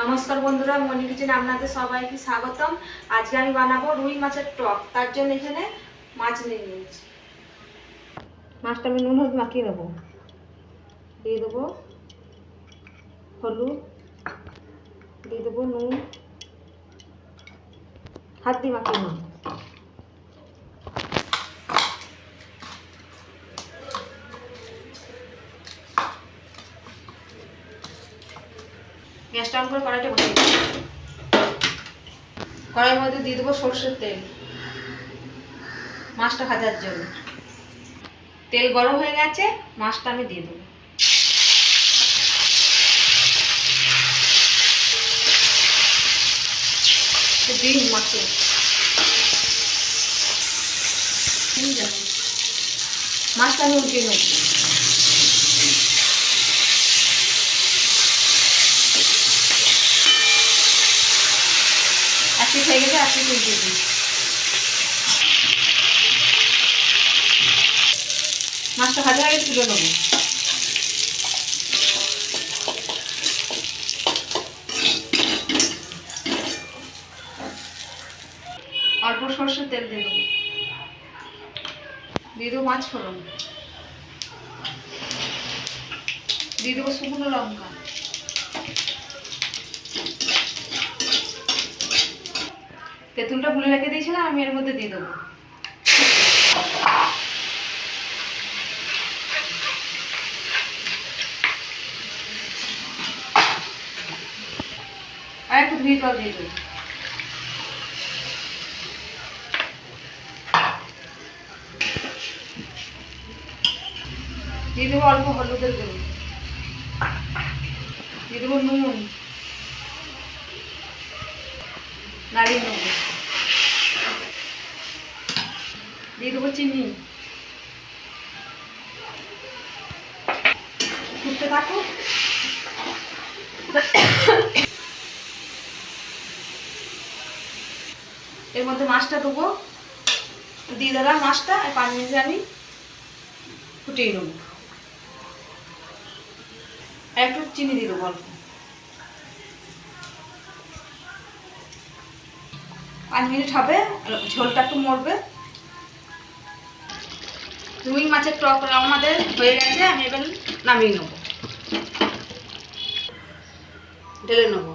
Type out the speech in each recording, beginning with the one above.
নমস্কার বন্ধুরা, মনি কিচেন আপনাদের সবাইকে স্বাগতম। আজকে আমি বানাবো রুই মাছের টক। তার জন্য এখানে মাছ নিয়ে নিয়েছি। মাছটা আমি নুন, হলুদ মাখিয়ে দেবো দিয়ে দেবো হলুদ। দিয়ে দেবো নুন। হাত দিয়ে মাখিয়ে নেব। গ্যাসটা অন করে কড়াইটা বসিয়ে দিই। কড়াইয়ের মধ্যে দিয়ে দেবো সর্ষের তেল। মাছটা ভাজার জন্য। তেল গরম হয়ে গেছে, মাছটা আমি দিয়ে দেবো। মাছটা আমি উল্টে নেব। পিস হয়ে গেছে এক পিস উল্টে মাছটা ভাজা হয়ে তুলে নেব। অল্প সর্ষের তেল দিয়ে দেবো। দিয়ে দেবো মাছ ফোড়ন। দিয়ে দেবো শুকনো লঙ্কা। তেঁতুলটা গুলে রেখে দিয়েছিলাম, আমি এর মধ্যে দিয়ে দেবো। দিয়ে দেবো দেবো অল্প হলুদের গুঁড়ো। দিয়ে দেবো নুন। নাড়িয়ে নেব দিয়ে দেবো চিনি। ফুটতে থাকুক এর মধ্যে মাছটা দেবো। দিয়ে দিলাম মাছটা আর পাঁচ মিনিটে আমি ফুটিয়ে নেব। একটু চিনি দিয়ে দেবো অল্প। পাঁচ মিনিট হবে, ঝোলটা একটু মরবে। রুই মাছের টক আমাদের হয়ে গেছে, আমি এবার নামিয়ে নেব। ঢেলে নেব।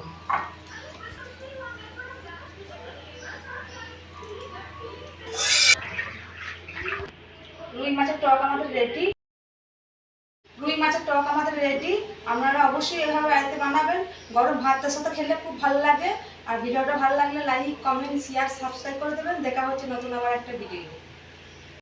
রুই মাছের টক আমাদের রেডি রুই মাছের টক আমাদের রেডি আপনারা অবশ্যই এভাবে বাড়িতে বানাবেন। গরম ভাতের সাথে খেলে খুব ভালো লাগে। আর ভিডিওটা ভালো লাগলে লাইক কমেন্ট শেয়ার সাবস্ক্রাইব করে দেবেন। দেখা হচ্ছে নতুন আবার একটা ভিডিও